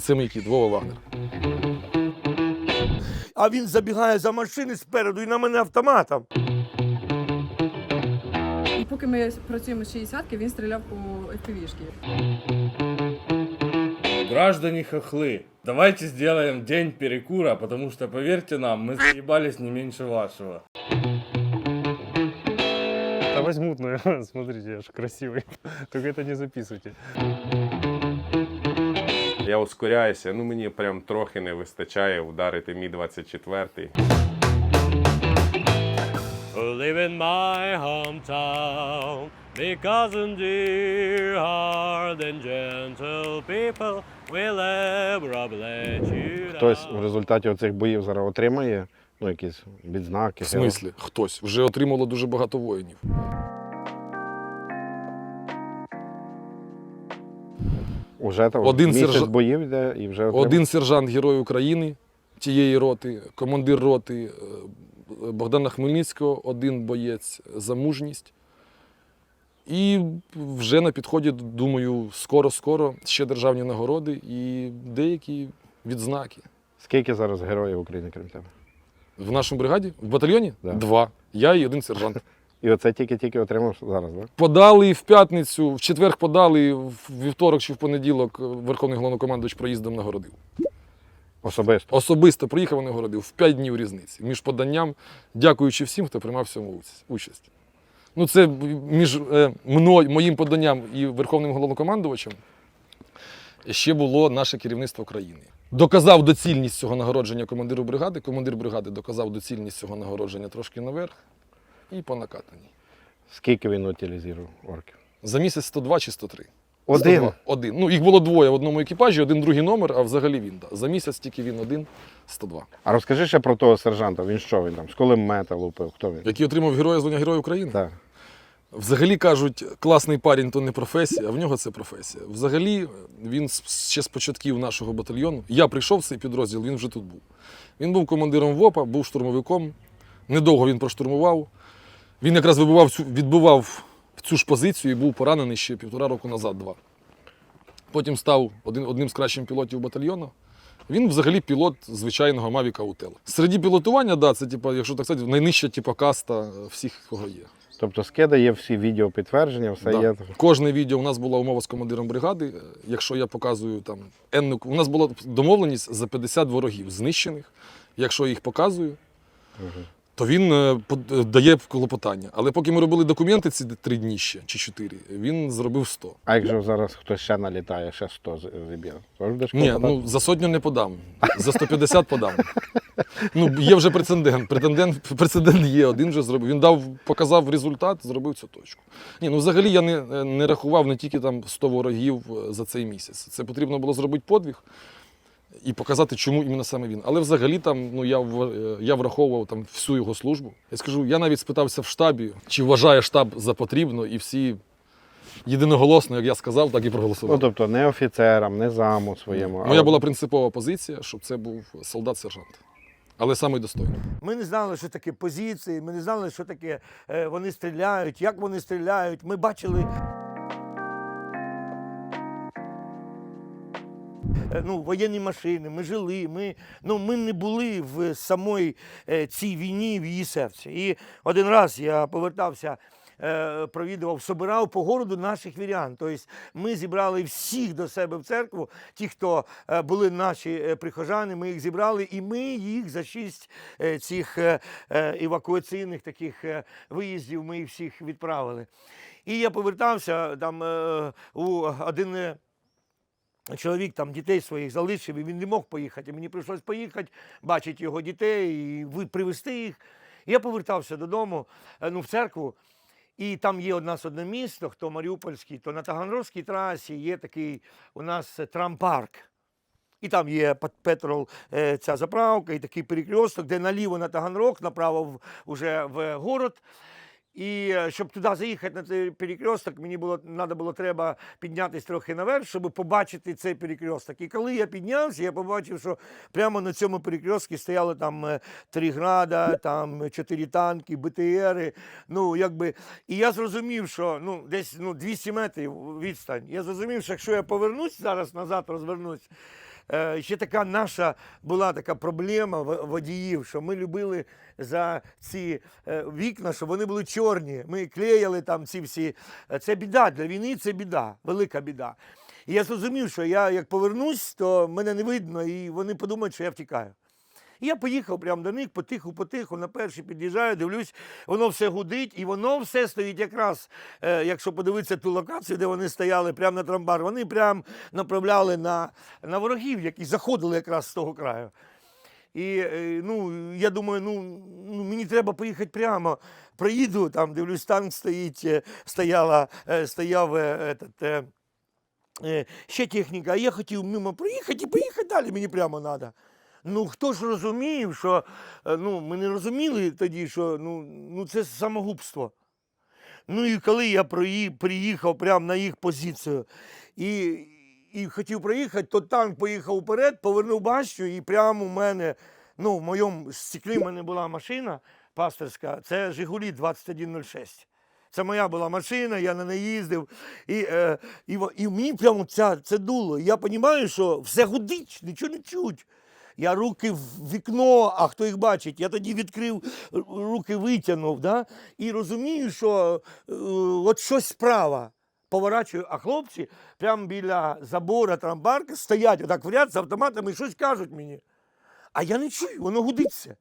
Це мій кіт, Вова Вагнер. А він забігає за машини спереду і на мене автоматом. І поки ми працюємо з 60-ки, він стріляв по FPV-шки. Граждане хохлы, давайте сделаем день перекура, потому что, поверьте нам, мы заебались не меньше вашего. Да возьмут, наверное, смотрите, я же красивый. Только это не записывайте. Я ускоряюся, ну мені прям трохи не вистачає вдарити мі 24 Live in my hometown, because in dear hard and gentle people will ever let you Хтось в результаті оцих боїв зараз отримає ну, якісь відзнаки. В смислі, хтось вже отримало дуже багато воїнів. Уже там Один місяць сержа- боїв йде і вже отримав. Один сержант Герой України тієї роти, командир роти е, Богдана Хмельницького, один боєць за мужність. І вже на підході, думаю, скоро-скоро ще державні нагороди і деякі відзнаки. Скільки зараз героїв України, крім тебе? В нашому бригаді, в батальйоні Да. два. Я і один сержант. І оце тільки-тільки отримав зараз, так? Подали в п'ятницю, в четвер подали, в вівторок чи в понеділок Верховний головнокомандувач проїздом нагородив. Особисто. Особисто приїхав і нагородив в 5 днів різниці. Між поданням, дякуючи всім, хто приймав в цьому участь. Ну, це між е, мною, моїм поданням і Верховним головнокомандувачем ще було наше керівництво країни. Доказав доцільність цього нагородження командиру бригади. Командир бригади доказав доцільність цього нагородження трошки наверх і по накатаній. Скільки він утилізував орків? За місяць 102 чи 103. Один. 102. Один. Ну, їх було двоє в одному екіпажі, один другий номер, а взагалі він. Да. За місяць тільки він один 102. А розкажи ще про того сержанта. Він що він там? З кулемета лупив? Хто він? Який отримав героя звання Героя України. Так. Взагалі кажуть, класний парень то не професія, а в нього це професія. Взагалі, він ще з початків нашого батальйону. Я прийшов в цей підрозділ, він вже тут був. Він був командиром ВОПа, був штурмовиком. Недовго він проштурмував. Він якраз вибивав цю, відбивав цю ж позицію і був поранений ще півтора року назад, два. Потім став один, одним з кращих пілотів батальйону. Він взагалі пілот звичайного Mavic Autel. Серед пілотування, да, це, типу, якщо так сказати, найнижча типу, каста всіх, кого є. Тобто скида є всі відео підтвердження, все Да. є. Кожне відео у нас була умова з командиром бригади. Е, Якщо я показую там енну, у нас була домовленість за 50 ворогів знищених. Якщо я їх показую, то він е, е, дає клопотання. Але поки ми робили документи ці три дні ще чи чотири, він зробив 100. А якщо зараз хтось ще налітає, ще 100 з- зіб'є. Ні, ну за сотню не подам. За 150 подам. Ну, є вже прецедент. Претендент, прецедент є, один вже зробив. Він дав, показав результат, зробив цю точку. Ні, ну взагалі я не, не рахував не тільки там 100 ворогів е, за цей місяць. Це потрібно було зробити подвиг і показати, чому іменно саме він. Але взагалі там ну, я, в- е, я враховував там всю його службу. Я скажу, я навіть спитався в штабі, чи вважає штаб за потрібно, і всі єдиноголосно, як я сказав, так і проголосували. Ну, тобто не офіцерам, не заму своєму. Моя а була принципова позиція, щоб це був солдат-сержант. Але самий достойний. Ми не знали, що таке позиції, ми не знали, що таке е, вони стріляють, як вони стріляють. Ми бачили. Ну, воєнні машини, ми жили, ми, ну, ми не були в самій е, цій війні, в її серці. І один раз я повертався, е, провідував, собирав по городу наших вірян. Тобто ми зібрали всіх до себе в церкву, ті, хто е, були наші е, прихожани, ми їх зібрали, і ми їх за шість е, цих е, е, евакуаційних таких е, виїздів ми їх всіх відправили. І я повертався там е, у один. Чоловік там дітей своїх залишив, і він не мог поїхати. Мені прийшлось поїхати, бачити його дітей і привезти їх. Я повертався додому, е, ну, в церкву. І там є у нас одне місто, хто Маріупольський, то на Таганрозькій трасі є такий у нас трампарк. І там є петрол, е, ця заправка, і такий перекресток, де наліво на Таганрог, направо в, уже в город. І е, щоб туди заїхати на цей перекресток, мені було треба було треба піднятися трохи наверх, щоб побачити цей перекресток. І коли я піднявся, я побачив, що прямо на цьому перекрестку стояли там е, три града, там чотири танки, БТРи. Ну, якби, і я зрозумів, що ну, десь ну, 200 метрів відстань. Я зрозумів, що якщо я повернусь зараз назад, розвернусь, е, ще така наша була така проблема водіїв, що ми любили за ці е, вікна, щоб вони були чорні. Ми клеїли там ці всі. Е, Це біда для війни, це біда, велика біда. І я зрозумів, що я як повернусь, то мене не видно, і вони подумають, що я втікаю. Я поїхав прямо до них, потиху-потиху, на перший під'їжджаю, дивлюсь, воно все гудить, і воно все стоїть якраз, е, якщо подивитися ту локацію, де вони стояли прямо на трамбар, вони прямо направляли на, на ворогів, які заходили якраз з того краю. І е, ну, я думаю, ну, ну мені треба поїхати прямо. Проїду, там дивлюсь, танк стоїть, е, стояла, е, стояв этот, ще техніка, а я хотів мимо проїхати і поїхати далі, мені прямо треба. Ну хто ж розумів, що е, ну, ми не розуміли тоді, що ну, ну це самогубство. Ну і коли я приїхав прямо на їх позицію і, і хотів проїхати, то танк поїхав вперед, повернув башню, і прямо у мене, ну, в моєму стеклі в мене була машина пасторська, це Жигулі 2106. Це моя була машина, я на неї їздив. І, е, і, і мені прямо ця, це дуло. Я розумію, що все гудить, нічого не чуть. Я руки в вікно, а хто їх бачить? Я тоді відкрив, руки витягнув, да? і розумію, що е, от щось справа. Поворачую, а хлопці прямо біля забора трамбарки стоять отак в ряд з автоматами і щось кажуть мені. А я не чую, воно гудиться.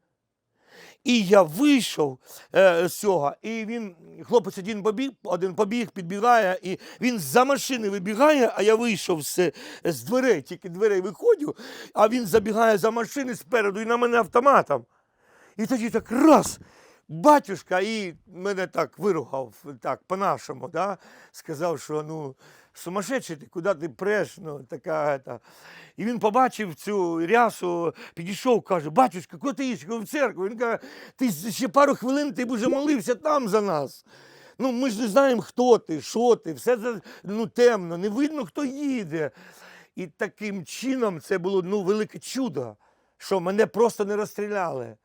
І я вийшов е, з цього, і він, хлопець один побіг, один побіг, підбігає, і він за машини вибігає, а я вийшов з, з дверей, тільки дверей виходжу, а він забігає за машини спереду і на мене автоматом. І тоді так раз, батюшка, і мене так виругав, так, по-нашому, да? сказав, що ну, сумасшедший ти, куди ти преш, ну, така, ета. І він побачив цю рясу, підійшов, каже, батюшка, куди ти їдеш? В церкву. Він каже, ти ще пару хвилин ти б уже молився там за нас. Ну, ми ж не знаємо, хто ти, що ти, все це ну, темно, не видно, хто їде. І таким чином це було ну, велике чудо, що мене просто не розстріляли.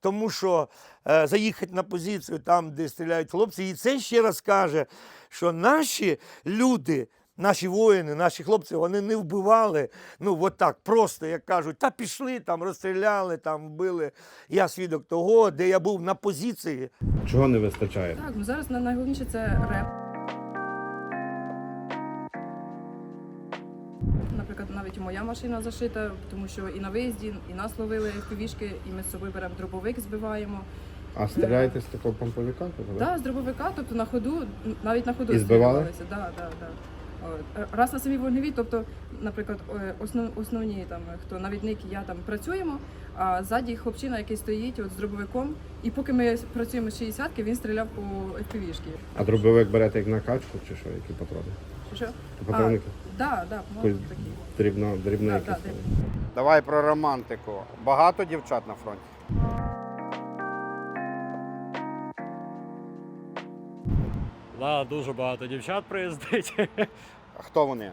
Тому що е, заїхати на позицію там, де стріляють хлопці, і це ще раз каже, що наші люди, наші воїни, наші хлопці, вони не вбивали, ну от так, просто, як кажуть, та пішли, там розстріляли, там вбили. Я свідок того, де я був на позиції. Чого не вистачає? Так, ну зараз на- найголовніше це реп. Наприклад, навіть і моя машина зашита, тому що і на виїзді, і нас ловили півішки, і ми з собою беремо дробовик, збиваємо. А стріляєте з такого помповика? Так, да, з дробовика, тобто на ходу, навіть на ходу І збивали? стрілялися. Да, да, да. Е, Раз на самій вогневій, тобто, наприклад, е, основ, основні там, хто навідник, і я там працюємо, а ззаді хлопчина, який стоїть от, з дробовиком, і поки ми працюємо з 60-ки, він стріляв по FPV-шки. А дробовик берете як накачку чи що, які патрони? Що? Патронники? Да, да. Дрібно, дрібно Да, якісь. да, Давай про романтику. Багато дівчат на фронті. Да, дуже багато дівчат приїздить. А хто вони?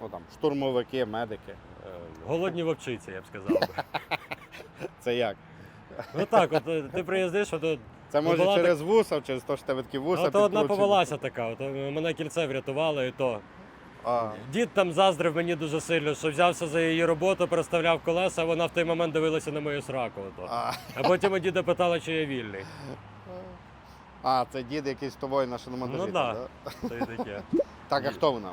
Ну, там, штурмовики, медики. Е, Голодні вовчиці, я б сказав. Це як? Ну так, от е, ти приїздиш, от, от, Це може була через вуса, через те, що тебе такі вуса от одна повелася така, от е, мене кільце врятувало і то. А, Дід там заздрив мені дуже сильно, що взявся за її роботу, переставляв колеса, а вона в той момент дивилася на мою сраку. Ото. а, А потім у діда питала, чи я вільний. а, це дід якийсь з тобою на шиномонтажі. Ну да. да? То таке. Так, а хто вона?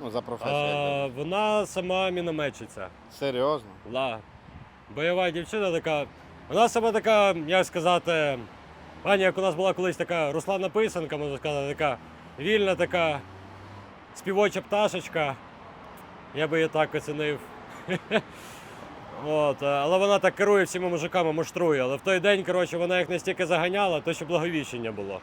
Ну, за професією. А, вона сама мінометчиця. Серйозно? Да. Бойова дівчина така. Вона сама така, як сказати, пані, як у нас була колись така Руслана Писанка, можна сказати, така вільна така співоча пташечка. Я би її так оцінив. От, е, але вона так керує всіма мужиками, муштрує. Але в той день, коротше, вона їх настільки заганяла, то що благовіщення було.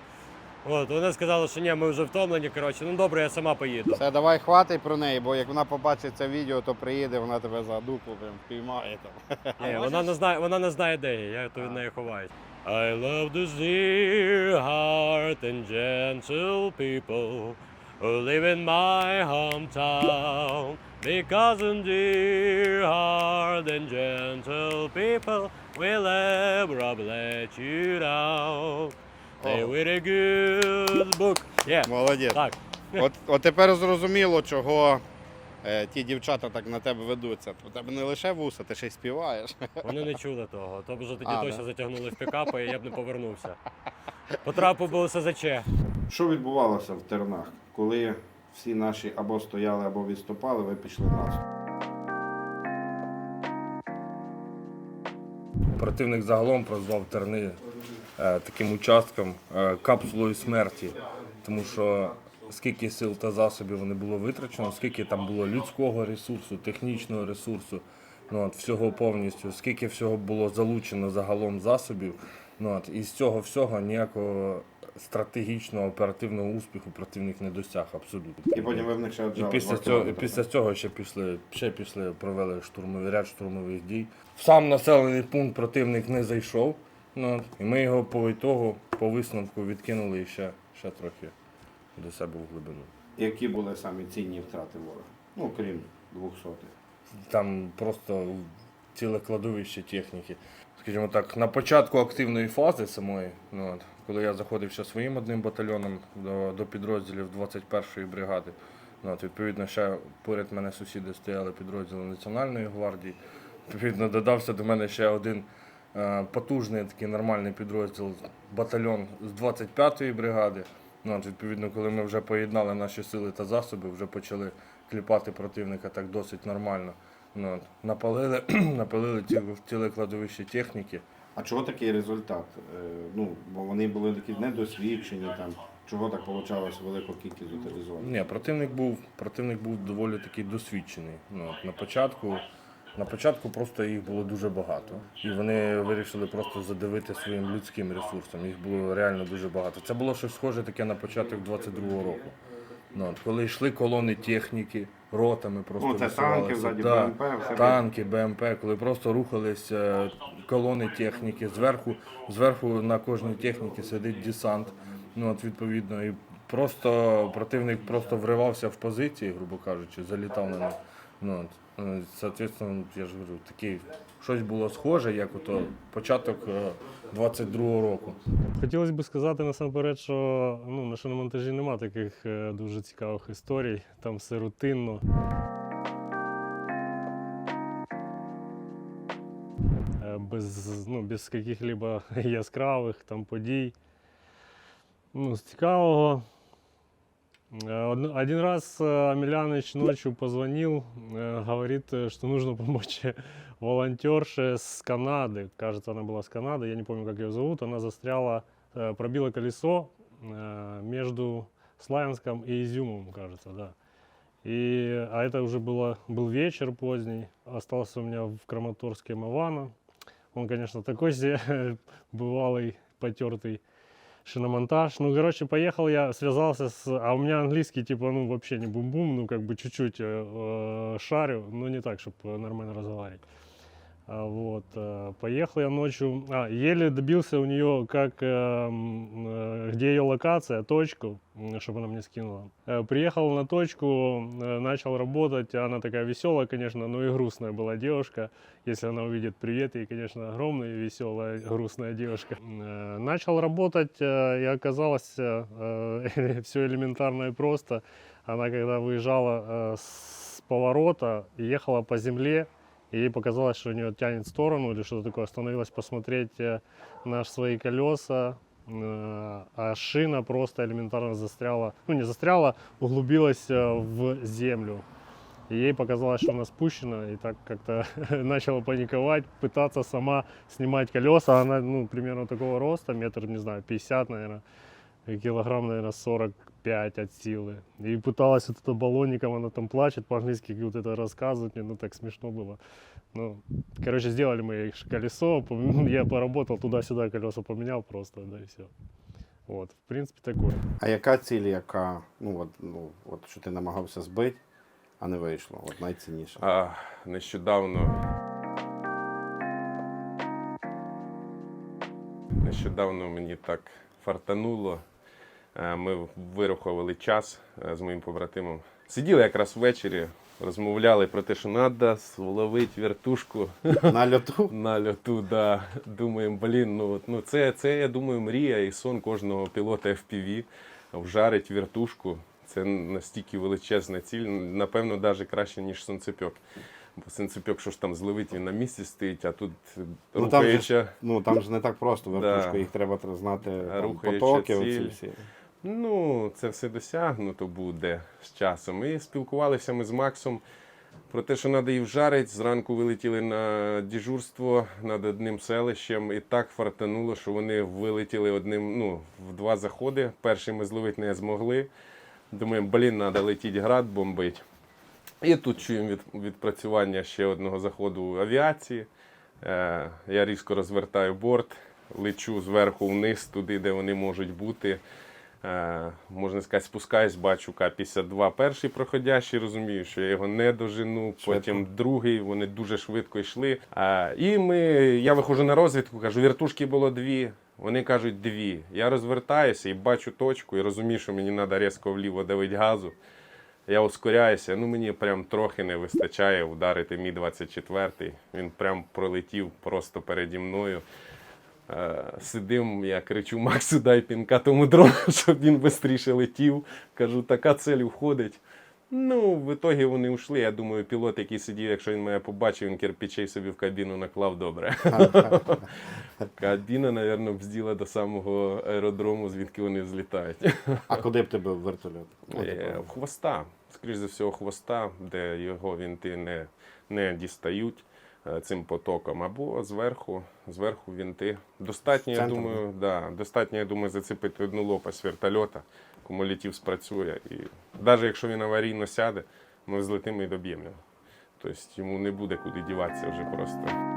От, вони сказали, що ні, ми вже втомлені, коротше, ну добре, я сама поїду. Все, давай хватай про неї, бо як вона побачить це відео, то приїде, вона тебе за дупу прям впіймає там. Ні, вона не знає, вона не знає, де я, я то від неї ховаюсь. I love the dear heart and gentle people who live in my hometown. Because in dear heart and gentle people will ever let you down. They a good book. Yeah. Молодець. Так. От, от тепер зрозуміло, чого е, ті дівчата так на тебе ведуться. У тебе не лише вуса, ти ще й співаєш. Вони не чули того. То б вже тоді А, точно да. затягнули в пікапи, і я б не повернувся. Потрапив би у СЗЧ. Що відбувалося в тернах, коли всі наші або стояли, або відступали, ви пішли наступ? Противник загалом прозвав Терни таким участком е, капсулою смерті, тому що скільки сил та засобів вони було витрачено, скільки там було людського ресурсу, технічного ресурсу, ну, от, всього повністю, скільки всього було залучено загалом засобів. Ну, от, і з цього всього ніякого стратегічного оперативного успіху противник не досяг абсолютно. І потім ви в них ще І після цього, і після цього ще пішли, ще пішли, провели штурмовий ряд штурмових дій. В сам населений пункт противник не зайшов. Ну, і ми його по ітогу, по висновку відкинули ще, ще трохи до себе в глибину. Які були самі цінні втрати ворога? Ну, крім 200. Там просто ціле кладовище техніки. Скажімо так, на початку активної фази самої, ну, от, коли я заходив ще своїм одним батальйоном до, до підрозділів 21-ї бригади, ну, от, відповідно, ще поряд мене сусіди стояли підрозділи Національної гвардії. Відповідно, додався до мене ще один потужний такий нормальний підрозділ, батальйон з 25-ї бригади. Ну, от, відповідно, коли ми вже поєднали наші сили та засоби, вже почали кліпати противника так досить нормально. Ну, от, напалили, напалили ці- ціле кладовище техніки. А чого такий результат? Е, Ну, бо вони були такі недосвідчені там. Чого так вийшло велика кількість утилізованих? Ні, противник був, противник був доволі такий досвідчений. Ну, от, на, початку, на початку просто їх було дуже багато. І вони вирішили просто задавити своїм людським ресурсом. Їх було реально дуже багато. Це було щось схоже таке на початок 22-го року. Ну, от, коли йшли колони техніки, ротами просто Ну, це танки, ззаді Да. БМП, все танки, БМП, коли просто рухались е, колони техніки, зверху, зверху на кожній техніці сидить десант. Ну, от, відповідно, і просто противник просто вривався в позиції, грубо кажучи, залітав на них. Ну, от, соответственно, я ж говорю, такий, щось було схоже, як ото початок е, 22-го року. Хотілося б сказати насамперед, що ну, на шиномонтажі нема таких е, дуже цікавих історій, там все рутинно. Е, Без, ну, без каких-либо яскравих там подій. Ну, з цікавого. Од- Один раз э, Амеляныч ночью позвонил, э, говорит, э, что нужно помочь волонтерше с Канады. Кажется, она была с Канады, я не помню, как ее зовут. Она застряла, пробила колесо между Славянском и Изюмом, кажется, да. И, а это уже было, был вечер поздний. Остался у меня в Краматорске Мавана. Он, конечно, такой себе бывалый, потертый шиномонтаж. Ну, короче, поехал я, связался с... А у меня английский, типа, ну, вообще не бум-бум, ну, как бы чуть-чуть э, э, шарю, но не так, чтобы нормально разговаривать. А, вот, э, поехал я ночью, а, еле добился у нее, как, э, э, где ее локация, точку, чтобы она мне скинула. Приехал на точку, начал работать, она такая веселая, конечно, но и грустная была девушка. Если она увидит привет, ей, конечно, огромная, веселая, грустная девушка. Начал работать, и оказалось все элементарно и просто. Она, когда выезжала с поворота, ехала по земле, и ей показалось, что у нее тянет в сторону или что-то такое. Остановилась посмотреть э, на свои колеса, э, а шина просто элементарно застряла, ну не застряла, углубилась э, в землю. И ей показалось, что она спущена, и так как-то начала паниковать, пытаться сама снимать колеса. Она, ну, примерно такого роста, метр, не знаю, 50, наверное, килограмм, наверное, 45 от силы. И пыталась вот это баллонником, она там плачет, по-английски вот это рассказывает мне, ну, так смешно было. Ну, короче, сделали мы ей колесо, пом- я поработал туда-сюда, колеса поменял просто, да, и все. Вот, в принципе, такое. А яка ціль, яка, ну, от, ну, от що ти намагався збити, а не вийшло? От найцінніше. А, нещодавно. Нещодавно мені так фартануло. Е, Ми вирахували час е, з моїм побратимом. Сиділи якраз ввечері, розмовляли про те, що треба зловити вертушку На льоту? на льоту. Да. Думаємо, блін, ну, ну це, це, я думаю, мрія і сон кожного пілота FPV. Вжарить вертушку. Це настільки величезна ціль, напевно, навіть краще, ніж сонцепьок. Бо сонцепьок, що ж там зловить, він на місці стоїть, а тут Ну там, же, ну там ж не так просто вертушка, Да. їх треба знати там, Рухаюча потоки. ціль. Оці всі. Ну, це все досягнуто буде з часом. І спілкувалися ми з Максом про те, що треба їх вжарити. Зранку вилетіли на дежурство над одним селищем, і так фартануло, що вони вилетіли одним, ну, в два заходи. Перший ми зловити не змогли. Думаємо, блін, треба летіти град бомбить. І тут чуємо від, відпрацювання ще одного заходу авіації. Е, я різко розвертаю борт, лечу зверху вниз, туди, де вони можуть бути. Е, можна сказати, спускаюсь, бачу К-52 перший проходящий, розумію, що я його не дожену. Потім другий, вони дуже швидко йшли. І ми, я виходжу на розвідку, кажу, віртушки було дві. Вони кажуть дві. Я розвертаюся і бачу точку, і розумію, що мені треба різко вліво давити газу. Я ускоряюся, ну мені прям трохи не вистачає вдарити Мі-24. Він прям пролетів просто переді мною. Е, Сидим, я кричу Максу, дай пінка тому дрону, щоб він швидше летів. Кажу, така цель входить. Ну, в ітогі вони ушли. Я думаю, пілот, який сидів, якщо він мене побачив, він кирпичей собі в кабіну наклав добре. Кабіна, мабуть, бзділа до самого аеродрому, звідки вони злітають. А куди б тебе вертольот? Е, в хвоста. Скоріше за всього, хвоста, де його вінти не, не дістають цим потоком, або зверху, зверху вінти. Достатньо, я думаю, да, достатньо, я думаю, зацепити одну лопасть вертольота, кумулятив спрацює. І навіть якщо він аварійно сяде, ми злетимо і доб'ємо його. Тобто йому не буде куди діватися вже просто.